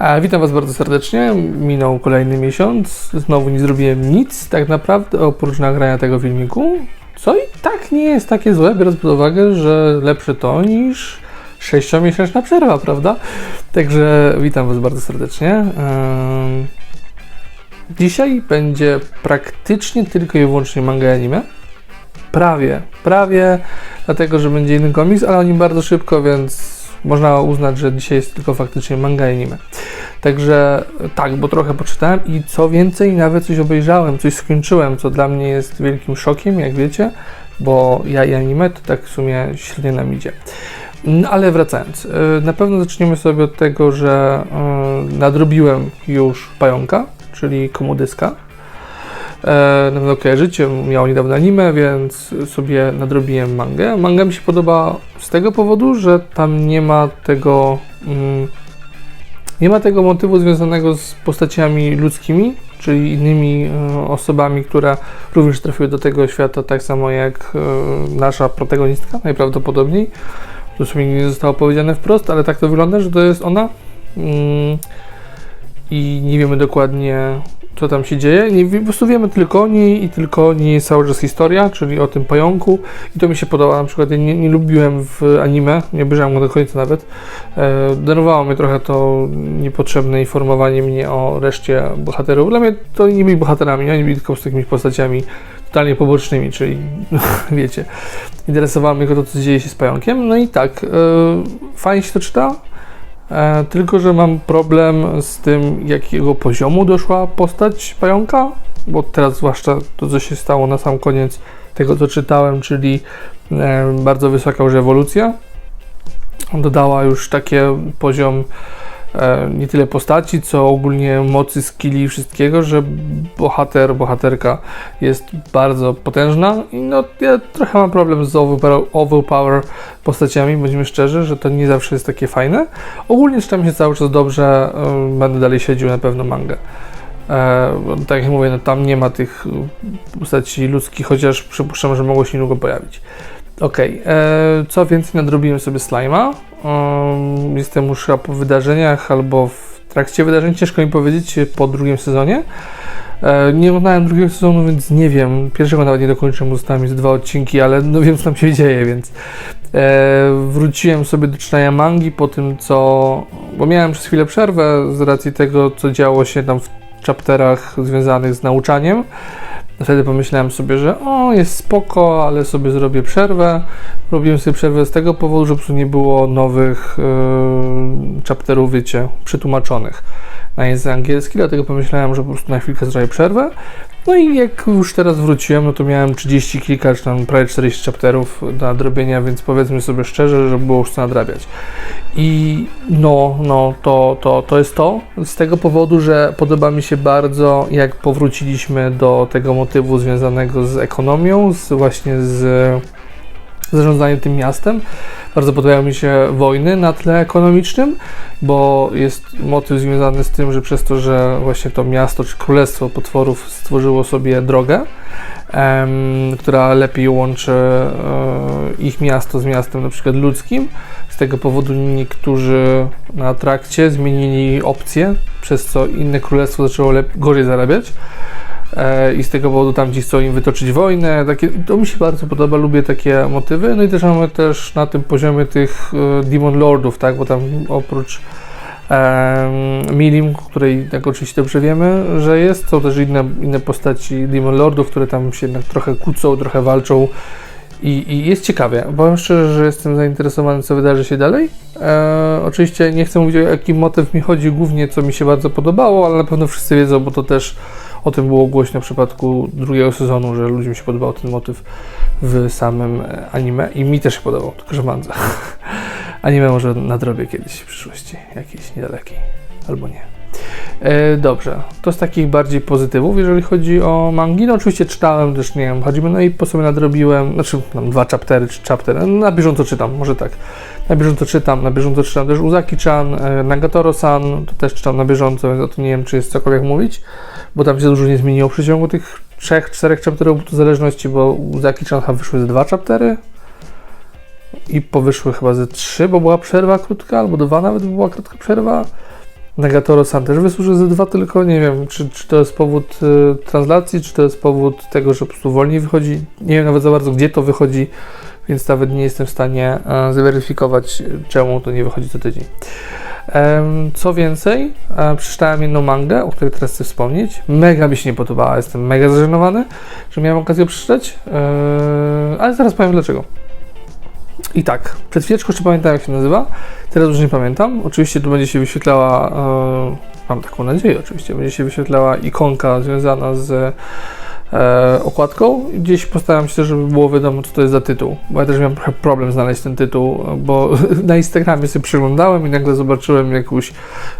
A, witam Was bardzo serdecznie. Minął kolejny miesiąc. Znowu nie zrobiłem nic tak naprawdę oprócz nagrania tego filmiku. Co i tak nie jest takie złe, biorąc pod uwagę, że lepsze to niż 6-miesięczna przerwa, prawda? Także witam Was bardzo serdecznie. Dzisiaj będzie praktycznie tylko i wyłącznie manga i anime. Prawie, prawie, dlatego że będzie inny komiks, ale o nim bardzo szybko, więc można uznać, że dzisiaj jest tylko faktycznie manga i anime. Także tak, bo trochę poczytałem i co więcej, nawet coś obejrzałem, coś skończyłem, co dla mnie jest wielkim szokiem, jak wiecie, bo ja i anime to tak w sumie średnio nam idzie. No, ale wracając, y, na pewno zaczniemy sobie od tego, że y, nadrobiłem już pająka, czyli komodyska. E, na pewno kojarzycie, miało niedawno anime, więc sobie nadrobiłem mangę. Manga mi się podoba z tego powodu, że tam nie ma tego mm, nie ma tego motywu związanego z postaciami ludzkimi, czyli innymi e, osobami, które również trafiły do tego świata, tak samo jak e, nasza protagonistka, najprawdopodobniej. To sumie nie zostało powiedziane wprost, ale tak to wygląda, że to jest ona. Mm, I nie wiemy dokładnie, co tam się dzieje. Nie, po prostu wiemy tylko o niej i tylko o niej cały czas historia, czyli o tym pająku. I to mi się podoba. Na przykład ja nie, nie lubiłem w anime, nie obejrzałem go do końca nawet. E, denerwowało mnie trochę to niepotrzebne informowanie mnie o reszcie bohaterów. Dla mnie to nie byli bohaterami, oni byli tylko z takimi postaciami totalnie pobocznymi, czyli wiecie, interesowało mnie to, co dzieje się z pająkiem. No i tak, e, fajnie się to czyta, E, tylko, że mam problem z tym, jakiego poziomu doszła postać pająka, bo teraz zwłaszcza to, co się stało na sam koniec tego, co czytałem, czyli e, bardzo wysoka już ewolucja. Dodała już takie poziom nie tyle postaci, co ogólnie mocy, skilli i wszystkiego, że bohater, bohaterka jest bardzo potężna i no ja trochę mam problem z overpower, postaciami, bądźmy szczerzy, że to nie zawsze jest takie fajne. Ogólnie czytam się cały czas dobrze, e, będę dalej śledził na pewno mangę. E, tak jak mówię, no tam nie ma tych postaci ludzkich, chociaż przypuszczam, że mogło się niedługo pojawić. Okej, e, co więcej, nadrobiłem sobie slima. Um, jestem już po wydarzeniach albo w trakcie wydarzeń, ciężko mi powiedzieć, po drugim sezonie. E, nie oglądałem drugiego sezonu, więc nie wiem. Pierwszego nawet nie dokończyłem, zostałem już dwa odcinki, ale no wiem, co tam się dzieje, więc e, wróciłem sobie do czytania mangi po tym, co. Bo miałem przez chwilę przerwę z racji tego, co działo się tam w chapterach związanych z nauczaniem. Wtedy pomyślałem sobie, że o, jest spoko, ale sobie zrobię przerwę. Robiłem sobie przerwę z tego powodu, że po prostu nie było nowych yy, chapterów, wiecie, przetłumaczonych na język angielski, dlatego pomyślałem, że po prostu na chwilkę zrobię przerwę. No i jak już teraz wróciłem, no to miałem 30 kilka, czy tam prawie 40 chapterów do nadrobienia, więc powiedzmy sobie szczerze, że było już co nadrabiać. I no, no, to, to, to jest to. Z tego powodu, że podoba mi się bardzo, jak powróciliśmy do tego motywu związanego z ekonomią, z, właśnie z zarządzaniem tym miastem. Bardzo podobają mi się wojny na tle ekonomicznym, bo jest motyw związany z tym, że przez to, że właśnie to miasto czy królestwo potworów stworzyło sobie drogę, em, która lepiej łączy e, ich miasto z miastem na przykład ludzkim. Z tego powodu niektórzy na trakcie zmienili opcje, przez co inne królestwo zaczęło gorzej zarabiać. E, i z tego powodu tamci chcą im wytoczyć wojnę. Takie, to mi się bardzo podoba, lubię takie motywy. No i też mamy też na tym poziomie tych e, Demon Lordów, tak, bo tam oprócz um, Milim, której tak oczywiście dobrze wiemy, że jest, są też inne, inne postaci Demon Lordów, które tam się jednak trochę kłócą, trochę walczą. I, I, jest ciekawie. Powiem szczerze, że jestem zainteresowany, co wydarzy się dalej. E, oczywiście nie chcę mówić, o jaki motyw mi chodzi głównie, co mi się bardzo podobało, ale na pewno wszyscy wiedzą, bo to też o tym było głośno w przypadku drugiego sezonu, że ludziom się podobał ten motyw w samym e, anime i mi też się podobał, tylko że mandza. anime może nadrobię kiedyś w przyszłości, jakiejś niedalekiej, albo nie. E, dobrze, to z takich bardziej pozytywów, jeżeli chodzi o mangi. No oczywiście czytałem też, nie wiem, Hajime no i po sobie nadrobiłem, znaczy mam dwa chaptery czy chapter, no, na bieżąco czytam, może tak. Na bieżąco czytam, na bieżąco czytam też Uzaki-chan, e, Nagatoro-san, to też czytam na bieżąco, więc o tym nie wiem, czy jest cokolwiek mówić, bo tam się dużo nie zmieniło. W przeciągu tych trzech, czterech chapterów, w zależności, bo Uzaki-chan chyba wyszły ze dwa chaptery i powyszły chyba ze trzy, bo była przerwa krótka, albo dwa nawet, była krótka przerwa. Nagatoro San też wysłuży ze dwa tylko, nie wiem, czy, czy to jest powód y, translacji, czy to jest powód tego, że po prostu wolniej wychodzi, nie wiem nawet za bardzo, gdzie to wychodzi, więc nawet nie jestem w stanie e, zweryfikować, czemu to nie wychodzi co tydzień. Co więcej, e, przeczytałem jedną mangę, o której teraz chcę wspomnieć. Mega mi się nie podobała, jestem mega zażenowany, że miałem okazję przeczytać, e, ale zaraz powiem dlaczego. I tak, przed chwileczką jeszcze pamiętam jak się nazywa, teraz już nie pamiętam. Oczywiście tu będzie się wyświetlała, mam taką nadzieję oczywiście, będzie się wyświetlała ikonka związana z e, okładką gdzieś postaram się, żeby było wiadomo, co to jest za tytuł, bo ja też miałem trochę problem znaleźć ten tytuł, bo na Instagramie sobie przeglądałem i nagle zobaczyłem jakąś,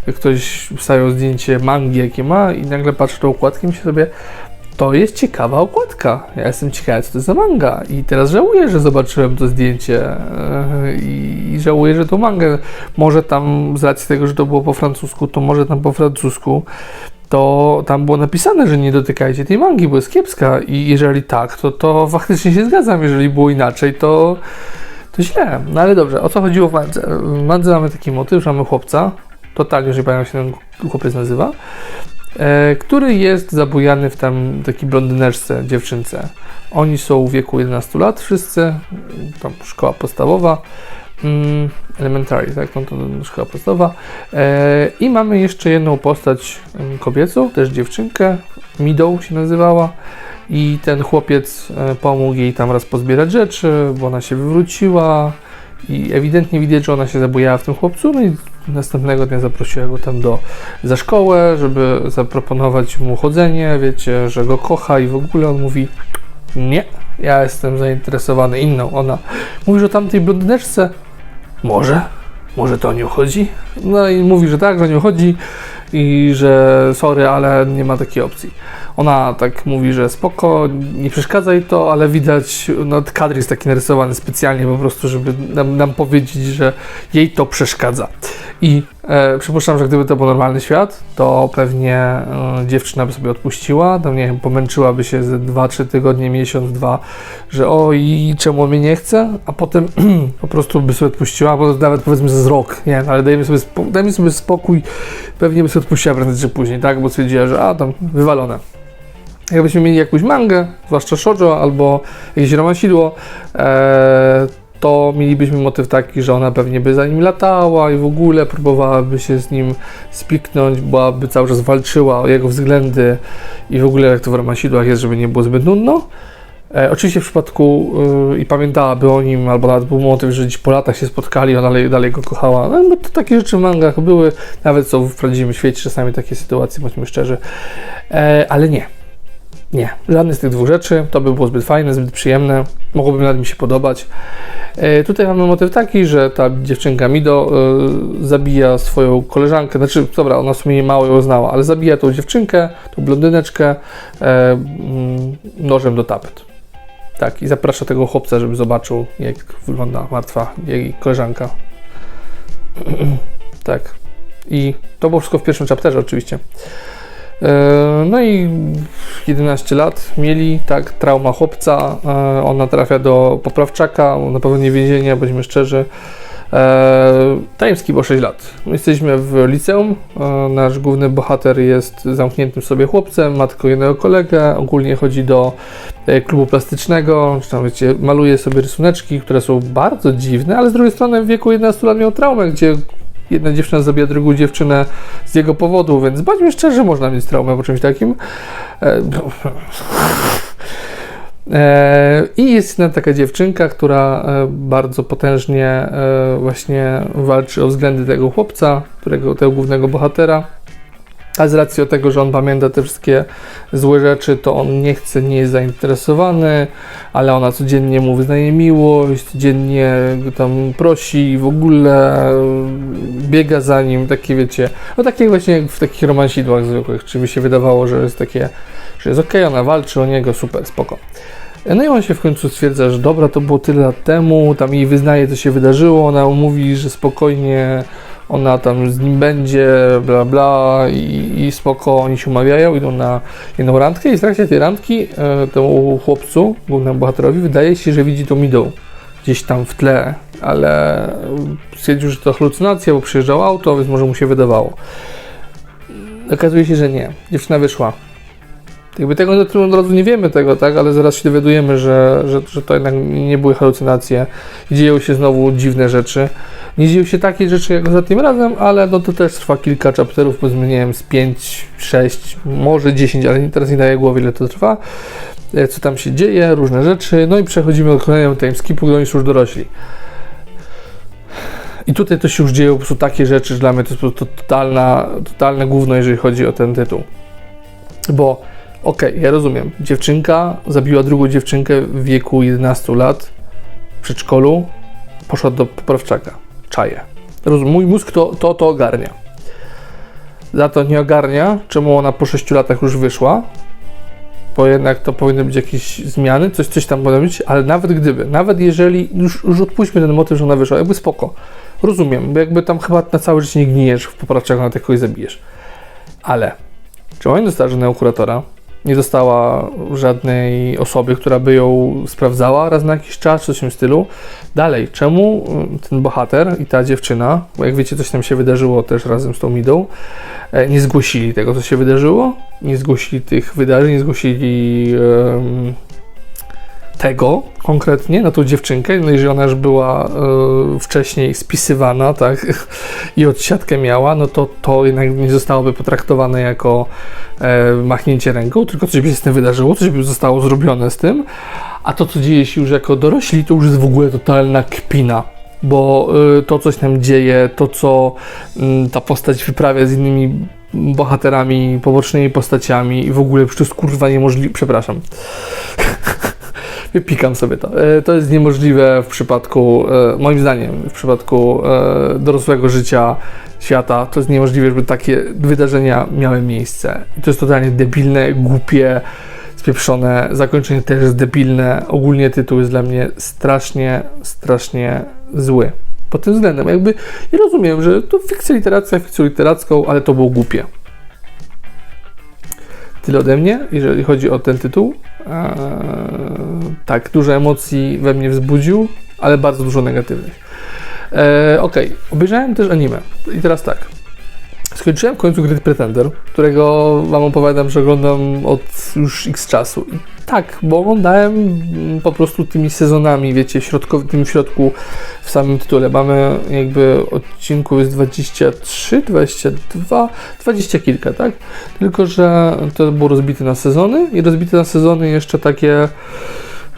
jak ktoś wstawiał zdjęcie mangi, jakie ma i nagle patrzę tą okładkę i myślę sobie, to jest ciekawa okładka. Ja jestem ciekawy, co to jest za manga. I teraz żałuję, że zobaczyłem to zdjęcie e, i, i żałuję, że tą mangę, może tam z racji tego, że to było po francusku, to może tam po francusku, to tam było napisane, że nie dotykajcie tej mangi, bo jest kiepska. I jeżeli tak, to, to faktycznie się zgadzam. Jeżeli było inaczej, to, to źle. No ale dobrze, o co chodziło w mandze? W mandze mamy taki motyw, że mamy chłopca, totalnie już nie pamiętam się ten chłopiec nazywa, e, który jest zabujany w tam takiej blondyneczce, dziewczynce. Oni są w wieku 11 lat wszyscy, tam szkoła podstawowa, elementary, tak, no to szkoła podstawowa. E, I mamy jeszcze jedną postać em, kobiecą, też dziewczynkę, Midą się nazywała. I ten chłopiec e, pomógł jej tam raz pozbierać rzeczy, bo ona się wywróciła i ewidentnie widać, że ona się zabujała w tym chłopcu. No i następnego dnia zaprosiła go tam do, za szkołę, żeby zaproponować mu chodzenie, wiecie, że go kocha i w ogóle on mówi nie, ja jestem zainteresowany inną. Ona mówi, że o tamtej blondyneczce może, może to o nią chodzi. No i mówi, że tak, że o nią chodzi i że sorry, ale nie ma takiej opcji. Ona tak mówi, że spoko, nie przeszkadza jej to, ale widać, no kadr jest taki narysowany specjalnie po prostu, żeby nam, nam powiedzieć, że jej to przeszkadza. I przypuszczam, że gdyby to był normalny świat, to pewnie e, dziewczyna by sobie odpuściła, tam nie wiem, pomęczyłaby się ze 2-3 tygodnie, miesiąc, dwa, że o i czemu mnie nie chce, a potem po prostu by sobie odpuściła, bo nawet powiedzmy z rok, nie, ale dajmy sobie, spo, dajmy sobie spokój, pewnie by sobie odpuściła prędzej czy później, tak, bo stwierdziła, że a tam wywalone. Jakbyśmy mieli jakąś mangę, zwłaszcza shoujo albo jakieś romansidło, e, to mielibyśmy motyw taki, że ona pewnie by za nim latała i w ogóle próbowałaby się z nim spiknąć, byłaby cały czas walczyła o jego względy i w ogóle jak to w romansidłach jest, żeby nie było zbyt nudno. E, oczywiście w przypadku y, i pamiętałaby o nim, albo nawet był motyw, że gdzieś po latach się spotkali, ona dalej, dalej go kochała. No, bo to takie rzeczy w mangach były, nawet są w prawdziwym świecie czasami takie sytuacje, bądźmy szczerzy. E, ale nie. Nie, żadne z tych dwóch rzeczy. To by było zbyt fajne, zbyt przyjemne. Mogłoby nawet mi się podobać. E, tutaj mamy motyw taki, że ta dziewczynka Mido e, zabija swoją koleżankę. Znaczy, dobra, ona w sumie mało ją znała, ale zabija tą dziewczynkę, tą blondyneczkę e, mm, nożem do tapet. Tak, i zaprasza tego chłopca, żeby zobaczył, jak wygląda martwa jej koleżanka. tak. I to było wszystko w pierwszym chapterze, oczywiście. E, No i 11 lat mieli, tak, trauma chłopca, e, ona trafia do poprawczaka, na pewno nie więzienia, bądźmy szczerzy. E, Tajemski było 6 lat. My jesteśmy w liceum, nasz główny bohater jest zamkniętym sobie chłopcem, ma tylko jednego kolegę, ogólnie chodzi do klubu plastycznego, czy tam wiecie, maluje sobie rysuneczki, które są bardzo dziwne, ale z drugiej strony w wieku 11 lat miał traumę, gdzie jedna dziewczyna zabija drugą dziewczynę z jego powodu, więc bądźmy szczerzy, można mieć traumę po czymś takim. E, E, I jest jedna taka dziewczynka, która e, bardzo potężnie właśnie walczy o względy tego chłopca, którego, tego głównego bohatera. A z racji tego, że on pamięta te wszystkie złe rzeczy, to on nie chce, nie jest zainteresowany, ale ona codziennie mu wyznaje miłość, codziennie go tam prosi i w ogóle e, biega za nim, takie wiecie, no takie właśnie w takich romansidłach zwykłych, czy mi się wydawało, że jest takie, że jest okej, ona walczy o niego, super, spoko. No i on się w końcu stwierdza, że dobra, to było tyle lat temu, tam jej wyznaje, co się wydarzyło, ona mówi, że spokojnie ona tam z nim będzie, bla bla i, i spoko, oni się umawiają, idą na jedną randkę i w trakcie tej randki e, temu chłopcu, głównemu bohaterowi, wydaje się, że widzi tą midą gdzieś tam w tle, ale stwierdził, że to halucynacja, bo przyjeżdżał auto, więc może mu się wydawało. Okazuje się, że nie. Dziewczyna wyszła. Jakby tego od razu nie wiemy tego, tak? Ale zaraz się dowiadujemy, że, że, że to jednak nie były halucynacje. Dzieją się znowu dziwne rzeczy. Nie dzieją się takie rzeczy jak ostatnim razem, ale no to też trwa kilka chapterów, nie wiem, z 5, 6, może 10, ale teraz nie daję głowy, ile to trwa. E, Co tam się dzieje, różne rzeczy. No i przechodzimy do kolejnego timeskipu, gdy oni są już dorośli. I tutaj to się już dzieją po prostu takie rzeczy, że dla mnie to jest po prostu totalna, totalne gówno, jeżeli chodzi o ten tytuł. Bo, okej, ja rozumiem, dziewczynka zabiła drugą dziewczynkę w wieku 11 lat w przedszkolu, poszła do poprawczaka. Czaję. Rozumiem, mój mózg to, to, to ogarnia. Za to nie ogarnia, czemu ona po 6 latach już wyszła, bo jednak to powinny być jakieś zmiany, coś, coś tam powinno być, ale nawet gdyby, nawet jeżeli, już, już odpuśćmy ten motyw, że ona wyszła, jakby spoko, rozumiem, bo jakby tam chyba na całe życie nie gnijesz w poprawczach, na kogoś zabijesz. Ale, czy ona nie dostała żadnego kuratora? Nie dostała żadnej osoby, która by ją sprawdzała raz na jakiś czas, coś w tym stylu. Dalej, czemu y, ten bohater i ta dziewczyna, bo jak wiecie, coś tam się wydarzyło też razem z tą Midą, e, nie zgłosili tego, co się wydarzyło, nie zgłosili tych wydarzeń, nie zgłosili em, tego konkretnie na tą dziewczynkę, no jeżeli ona już była e, wcześniej spisywana, tak, i odsiadkę miała, no to to jednak nie zostałoby potraktowane jako e, machnięcie ręką, tylko coś by się z tym wydarzyło, coś by zostało zrobione z tym, a to, co dzieje się już jako dorośli, to już jest w ogóle totalna kpina bo y, to, coś tam dzieje, to, co y, ta postać wyprawia z innymi bohaterami, pobocznymi postaciami i w ogóle przecież kurwa niemożliwe, przepraszam. Wypikam sobie to. E, To jest niemożliwe w przypadku, e, moim zdaniem, w przypadku e, dorosłego życia świata. To jest niemożliwe, żeby takie wydarzenia miały miejsce. I to jest totalnie debilne, głupie, spieprzone. Zakończenie też jest debilne. Ogólnie tytuł jest dla mnie strasznie, strasznie zły. Pod tym względem, jakby ja rozumiem, że to fikcja literacka, fikcją literacką, ale to było głupie. Tyle ode mnie, jeżeli chodzi o ten tytuł. Eee, tak, dużo emocji we mnie wzbudził, ale bardzo dużo negatywnych. Eee, Okej, obejrzałem też anime. I teraz tak. Skończyłem w końcu Great Pretender, którego Wam opowiadam, że oglądam od już x czasu. I tak, bo oglądałem mm, po prostu tymi sezonami, wiecie, środkowy, tym w środku w samym tytule. Mamy jakby odcinku jest 23, 22, 20 kilka, tak? Tylko, że to było rozbite na sezony i rozbite na sezony jeszcze takie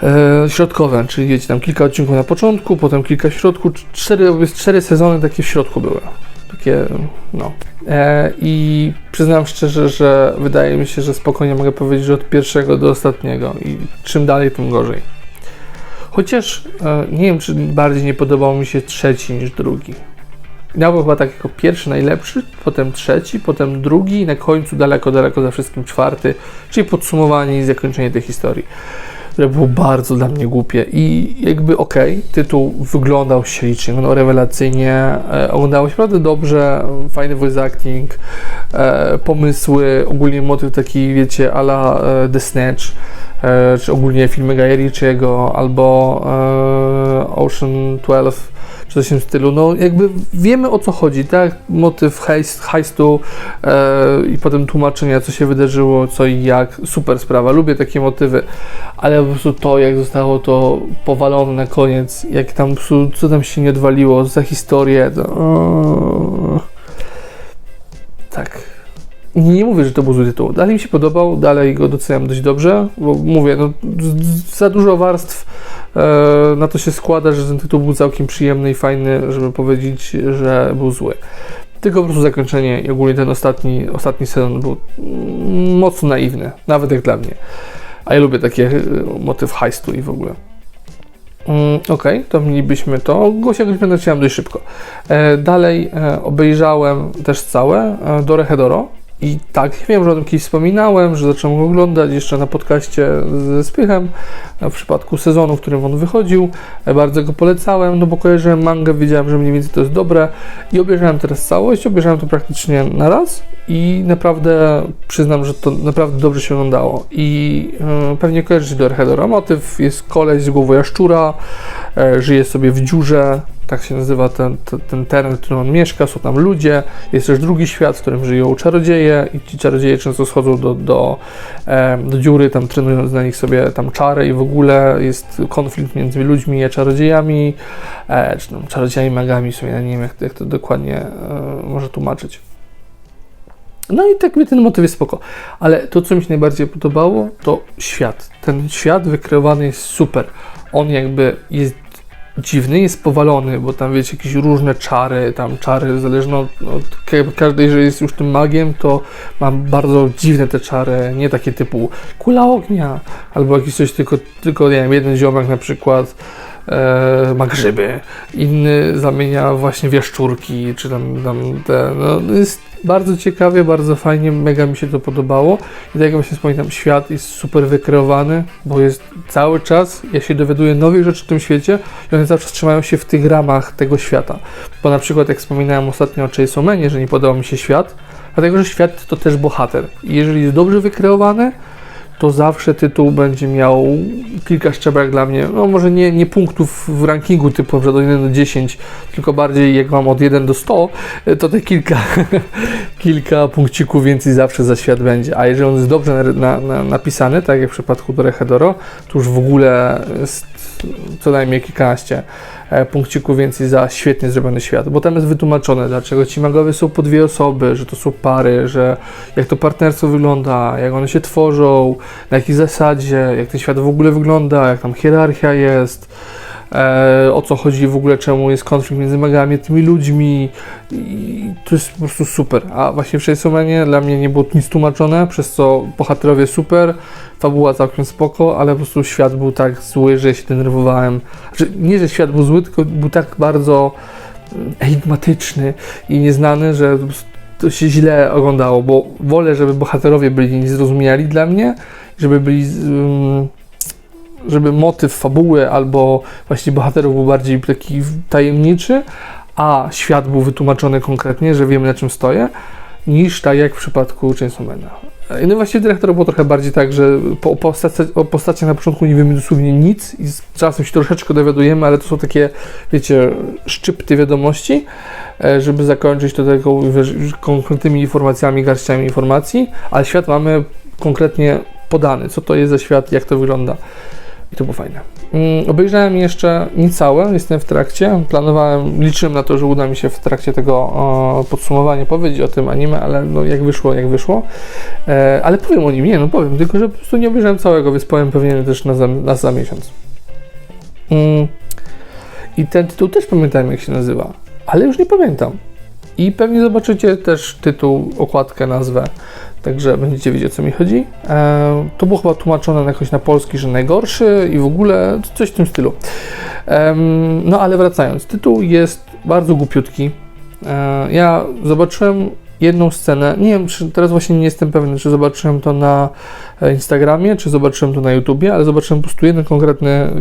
e, środkowe, czyli wiecie, tam kilka odcinków na początku, potem kilka w środku, cztery, cztery sezony takie w środku były. Takie, no. E, I przyznam szczerze, że wydaje mi się, że spokojnie mogę powiedzieć, że od pierwszego do ostatniego i czym dalej, tym gorzej. Chociaż e, nie wiem, czy bardziej nie podobał mi się trzeci niż drugi. Miałbym chyba tak jako pierwszy najlepszy, potem trzeci, potem drugi i na końcu daleko, daleko za wszystkim czwarty, czyli podsumowanie i zakończenie tej historii, które było bardzo dla mnie głupie. I jakby okej, tytuł wyglądał ślicznie, no rewelacyjnie, e, oglądało się naprawdę dobrze, fajny voice acting, e, pomysły, ogólnie motyw taki, wiecie, ala e, The Snatch, czy ogólnie filmy Gaja Ritchiego, albo e, Ocean 12, czy coś w tym stylu. No jakby wiemy o co chodzi, tak? Motyw heist, heistu e, i potem tłumaczenia, co się wydarzyło, co i jak. Super sprawa, lubię takie motywy, ale po prostu to, jak zostało to powalone na koniec, jak tam, co tam się nie odwaliło, za historię, to... tak. Nie, mówię, że to był zły tytuł. Dalej mi się podobał, dalej go doceniam dość dobrze, bo mówię, no, za dużo warstw e, na to się składa, że ten tytuł był całkiem przyjemny i fajny, żeby powiedzieć, że był zły. Tylko po prostu zakończenie i ogólnie ten ostatni, ostatni sezon był mm, mocno naiwny, nawet jak dla mnie. A ja lubię takie e, motyw heistu i w ogóle. Mm, Okej, to mielibyśmy to. Gosia Gryfina naciąłem dość szybko. E, dalej e, obejrzałem też całe e, Dorehedoro. I tak, wiem, że o tym kiedyś wspominałem, że zacząłem go oglądać jeszcze na podcaście ze Spychem, w przypadku sezonu, w którym on wychodził. E, Bardzo go polecałem, no bo kojarzyłem mangę, wiedziałem, że mniej więcej to jest dobre i obejrzałem teraz całość, obejrzałem to praktycznie na raz i naprawdę przyznam, że to naprawdę dobrze się oglądało. I e, pewnie kojarzycie Dorehedoro. Motyw jest koleś z głową jaszczura, e, żyje sobie w dziurze, tak się nazywa ten, ten, ten teren, w którym on mieszka, są tam ludzie, jest też drugi świat, w którym żyją czarodzieje i ci czarodzieje często schodzą do, do, do dziury, tam trenując na nich sobie tam czary i w ogóle jest konflikt między ludźmi a czarodziejami, e, czy tam czarodziejami, magami, sobie ja nie wiem jak, jak to dokładnie e, może tłumaczyć. No i tak mi ten motyw jest spoko. Ale to, co mi się najbardziej podobało, to świat. Ten świat wykreowany jest super. On jakby jest dziwny, jest powalony, bo tam wiecie, jakieś różne czary, tam czary zależne od, od każdej, jeżeli jest już tym magiem, to mam bardzo dziwne te czary, nie takie typu kula ognia, albo jakieś coś tylko, tylko nie wiem, jeden ziomek na przykład e, ma grzyby, inny zamienia właśnie wieszczurki, czy tam, tam te, no jest bardzo ciekawie, bardzo fajnie, mega mi się to podobało. I tak jak właśnie wspominam, świat jest super wykreowany, bo jest cały czas, ja się dowiaduję nowych rzeczy w tym świecie i one czas trzymają się w tych ramach tego świata. Bo na przykład, jak wspominałem ostatnio o Chainsaw że nie podobał mi się świat, dlatego, że świat to też bohater. I jeżeli jest dobrze wykreowany, to zawsze tytuł będzie miał kilka szczebelek dla mnie, no może nie, nie punktów w rankingu typu od 1 do 10, tylko bardziej jak mam od 1 do 100, to te kilka, kilka punkcików więcej zawsze za świat będzie. A jeżeli on jest dobrze na, na, napisany, tak jak w przypadku Dorechedoro, to już w ogóle jest co najmniej kilkanaście e, punkcików więcej za świetnie zrobiony świat, bo tam jest wytłumaczone, dlaczego ci magowie są po dwie osoby, że to są pary, że jak to partnerstwo wygląda, jak one się tworzą, na jakiej zasadzie, jak ten świat w ogóle wygląda, jak tam hierarchia jest, e, o co chodzi w ogóle, czemu jest konflikt między magami tymi ludźmi i to jest po prostu super. A właśnie w Chainsaw dla mnie nie było nic tłumaczone, przez co bohaterowie super, fabuła całkiem spoko, ale po prostu świat był tak zły, że się denerwowałem. Znaczy, nie, że świat był zły, tylko był tak bardzo mm, enigmatyczny i nieznany, że to się źle oglądało, bo wolę, żeby bohaterowie byli niezrozumiali dla mnie, żeby byli um, żeby motyw fabuły albo właśnie bohaterów był bardziej taki tajemniczy, a świat był wytłumaczony konkretnie, że wiemy na czym stoję, niż tak jak w przypadku Chainsawmana. No właśnie dyrektor było trochę bardziej tak, że po, postaci, o postaciach na początku nie wiemy dosłownie nic i z czasem się troszeczkę dowiadujemy, ale to są takie, wiecie, szczypty wiadomości, e, żeby zakończyć to tego konkretnymi informacjami, garściami informacji, ale świat mamy konkretnie podany, co to jest za świat, jak to wygląda. I to było fajne. Mm, obejrzałem jeszcze niecałe, jestem w trakcie. Planowałem, liczyłem na to, że uda mi się w trakcie tego podsumowania powiedzieć o tym anime, ale no jak wyszło, jak wyszło. E, ale powiem o nim, nie no powiem, tylko że po prostu nie obejrzałem całego, więc powiem pewnie też na za, na za miesiąc. Mm. I ten tytuł też pamiętam jak się nazywa, ale już nie pamiętam. I pewnie zobaczycie też tytuł, okładkę, nazwę Także będziecie wiedzieć o co mi chodzi. E, to było chyba tłumaczone jakoś na polski, że najgorszy i w ogóle coś w tym stylu. E, no ale wracając, tytuł jest bardzo głupiutki. E, ja zobaczyłem jedną scenę. Nie wiem, czy teraz właśnie nie jestem pewien, czy zobaczyłem to na Instagramie, czy zobaczyłem to na YouTubie, ale zobaczyłem po prostu jedną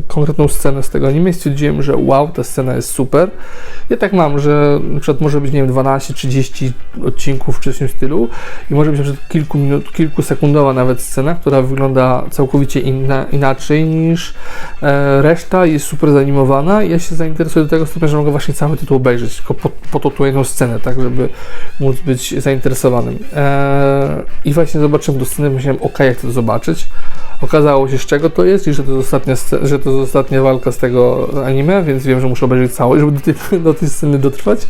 konkretną scenę z tego anime i stwierdziłem, że wow, ta scena jest super. Ja tak mam, że na przykład może być, nie wiem, 12, 30 odcinków w tym stylu i może być na przykład kilku minut, kilkusekundowa nawet scena, która wygląda całkowicie inna, inaczej niż e, reszta jest super zanimowana i ja się zainteresuję do tego stopnia, że mogę właśnie cały tytuł obejrzeć, tylko po, po to tu jedną scenę, tak, żeby móc być zainteresowanym. Eee, I właśnie zobaczyłem do sceny, myślałem, ok, jak to zobaczyć. Okazało się, z czego to jest i że to jest ostatnia, że to jest ostatnia walka z tego anime, więc wiem, że muszę obejrzeć całość, żeby do tej, do tej sceny dotrwać.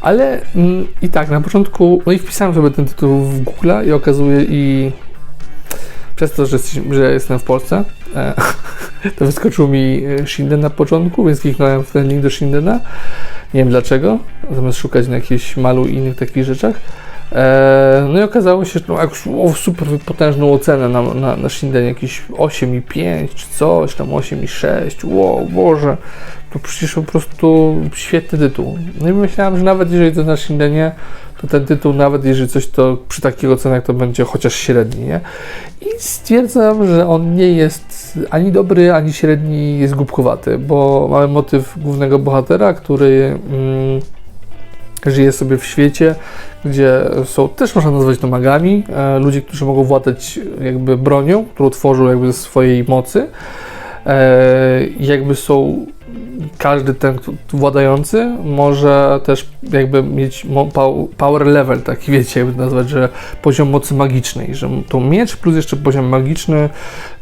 Ale mm, i tak, na początku, no i wpisałem sobie ten tytuł w Google i okazuje i przez to, że, że jestem w Polsce, e, to wyskoczył mi Shinden na początku, więc kliknąłem w ten link do Shindena. Nie wiem dlaczego, zamiast szukać na jakichś malu i innych takich rzeczach. E, no i okazało się, że no, jak o, super potężną ocenę na, na, na Shinden, jakieś 8,5 czy coś, tam 8,6, wow, Boże, to przecież po prostu świetny tytuł. No i myślałem, że nawet jeżeli to na Shindenie, to ten tytuł, nawet jeżeli coś to przy takich ocenach, to będzie chociaż średni, nie? I stwierdzam, że on nie jest ani dobry, ani średni, jest głupkowaty, bo mamy motyw głównego bohatera, który mm, żyje sobie w świecie, gdzie są, też można nazwać to magami, e, ludzie, którzy mogą władać jakby bronią, którą tworzą jakby ze swojej mocy, e, jakby są każdy ten władający może też jakby mieć power level, taki wiecie, jakby nazwać, że poziom mocy magicznej, że to miecz plus jeszcze poziom magiczny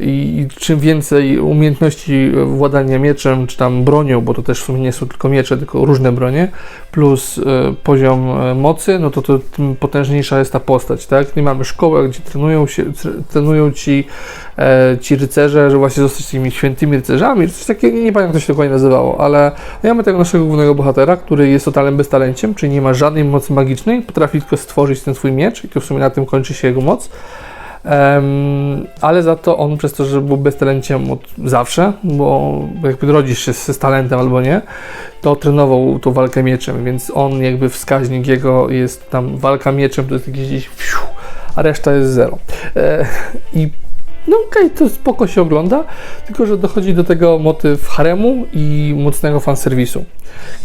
i, czym więcej umiejętności władania mieczem, czy tam bronią, bo to też w sumie nie są tylko miecze, tylko różne bronie, plus e, poziom e, mocy, no to, to tym potężniejsza jest ta postać, tak? Nie mamy szkoły, gdzie trenują się, tre- trenują ci, e, ci rycerze, że właśnie zostać tymi świętymi rycerzami, coś takiego, nie pamiętam jak to się dokładnie nazywało, ale no mamy tego naszego głównego bohatera, który jest totalnym beztalenciem, czyli nie ma żadnej mocy magicznej, potrafi tylko stworzyć ten swój miecz i to w sumie na tym kończy się jego moc. Em, ale za to on przez to, że był beztalenciem od zawsze, bo jakby rodzisz się z, z talentem albo nie, to trenował tą walkę mieczem, więc on jakby wskaźnik jego jest tam walka mieczem, to jest jakieś gdzieś a reszta jest zero. E, I no okej, to spoko się ogląda, tylko że dochodzi do tego motyw haremu i mocnego fanserwisu,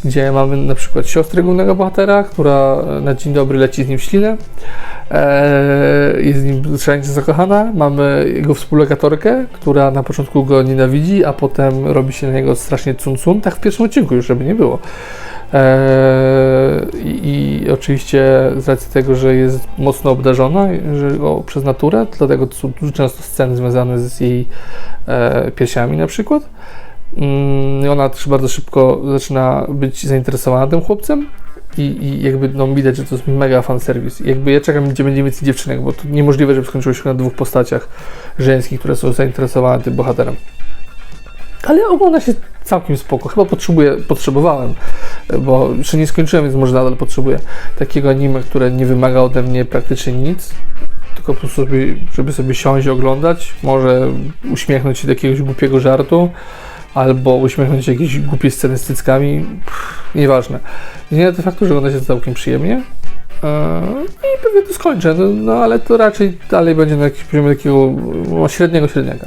gdzie mamy na przykład siostrę głównego bohatera, która na dzień dobry leci z nim w ślinę, Eee, jest z nim szaleńczo zakochana. Mamy jego współlokatorkę, która na początku go nienawidzi, a potem robi się na niego strasznie cun-cun. Tak w pierwszym odcinku już, żeby nie było. Eee, i, oczywiście z racji tego, że jest mocno obdarzona że, przez naturę, dlatego to są często sceny związane z jej e, piersiami na przykład. Mm, I ona też bardzo szybko zaczyna być zainteresowana tym chłopcem i, i jakby no, widać, że to jest mega fanserwis. I Jakby ja czekam, gdzie będzie więcej dziewczynek, bo to niemożliwe, żeby skończyło się na dwóch postaciach żeńskich, które są zainteresowane tym bohaterem. Ale ogląda się całkiem spoko. Chyba potrzebuję, potrzebowałem, bo jeszcze nie skończyłem, więc może nadal potrzebuję takiego anime, które nie wymaga ode mnie praktycznie nic, tylko po prostu, sobie, żeby sobie siąść i oglądać, może uśmiechnąć się do jakiegoś głupiego żartu, albo uśmiechnąć się jakieś głupie sceny z cyckami, Pff, nieważne. Nie to faktu, że ogląda się całkiem przyjemnie. Eee, I pewnie to skończę, no, no ale to raczej dalej będzie na jakimś poziomie takiego no, średniego, średniego.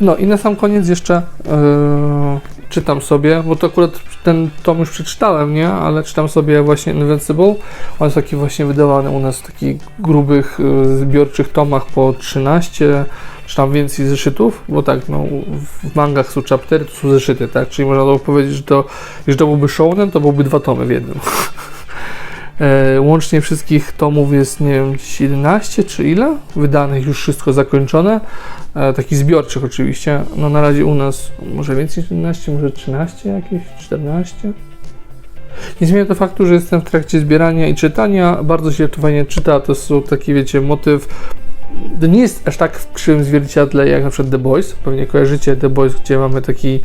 No i na sam koniec jeszcze eee, czytam sobie, bo to akurat ten tom już przeczytałem, nie? Ale czytam sobie właśnie Invincible. On jest taki właśnie wydawany u nas w takich grubych, e, zbiorczych tomach po 13 czy tam więcej zeszytów, bo tak, no, w mangach są chaptery, to są zeszyty, tak? Czyli można by powiedzieć, że to, że to byłby shounen, to byłby dwa tomy w jednym. E, Łącznie wszystkich tomów jest, nie wiem, gdzieś 11 czy ile? Wydanych, już wszystko zakończone. E, takich zbiorczych oczywiście. No na razie u nas może więcej niż 11, może 13 jakieś, 14. Nie zmienia to faktu, że jestem w trakcie zbierania i czytania. Bardzo się to fajnie czyta. To są taki, wiecie, motyw. To nie jest aż tak w krzywym zwierciadle jak na przykład The Boys. Pewnie kojarzycie The Boys, gdzie mamy taki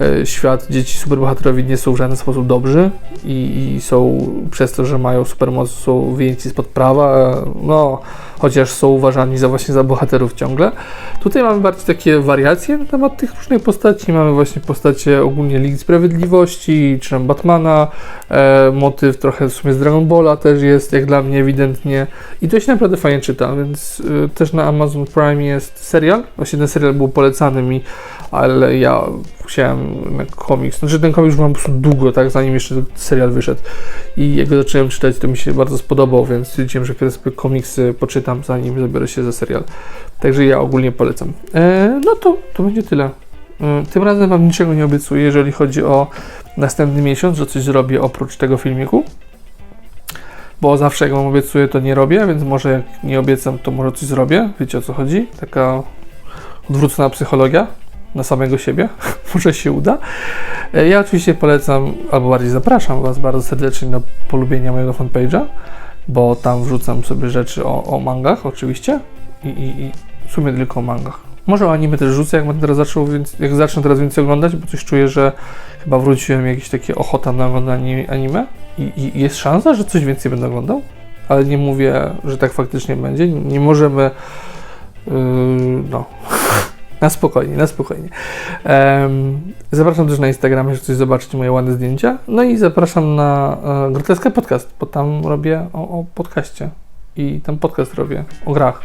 e, świat, gdzie ci superbohaterowie nie są w żaden sposób dobrzy i, i są przez to, że mają supermoc, są wyjęci spod prawa. e, No, chociaż są uważani za właśnie za bohaterów ciągle. Tutaj mamy bardziej takie wariacje na temat tych różnych postaci. Mamy właśnie postacie ogólnie Ligi Sprawiedliwości, czy tam Batmana, e, motyw trochę w sumie z Dragon Balla też jest, jak dla mnie ewidentnie. I to się naprawdę fajnie czyta, więc e, też na Amazon Prime jest serial. Właśnie ten serial był polecany mi, ale ja chciałem na komiks. Znaczy ten komiks już mam po prostu długo, tak, zanim jeszcze serial wyszedł. I jak go zacząłem czytać, to mi się bardzo spodobał, więc stwierdziłem, że sobie komiksy poczytam, zanim zabiorę się za serial. Także ja ogólnie polecam. E, no to, to będzie tyle. E, tym razem Wam niczego nie obiecuję, jeżeli chodzi o następny miesiąc, że coś zrobię oprócz tego filmiku. Bo zawsze jak Wam obiecuję, to nie robię, więc może jak nie obiecam, to może coś zrobię. Wiecie o co chodzi? Taka odwrócona psychologia na samego siebie. może się uda. E, Ja oczywiście polecam, albo bardziej zapraszam Was bardzo serdecznie do polubienia mojego fanpage'a, bo tam wrzucam sobie rzeczy o, o mangach oczywiście. I, i, i w sumie tylko o mangach. Może o anime też rzucę, jak będę teraz zaczął, więc jak zacznę teraz więcej oglądać, bo coś czuję, że chyba wróciłem jakieś takie ochota na oglądanie anime. I, i jest szansa, że coś więcej będę oglądał, ale nie mówię, że tak faktycznie będzie. Nie możemy yy, no na spokojnie, na spokojnie. Em, zapraszam też na Instagramie, żeby coś zobaczyć moje ładne zdjęcia. No i zapraszam na e, Podcast, bo tam robię o, o podcaście. I tam podcast robię o grach.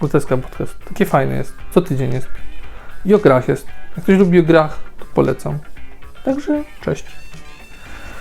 Groteska Podcast. Takie fajne jest. Co tydzień jest. I o grach jest. Jak ktoś lubi o grach, to polecam. Także cześć.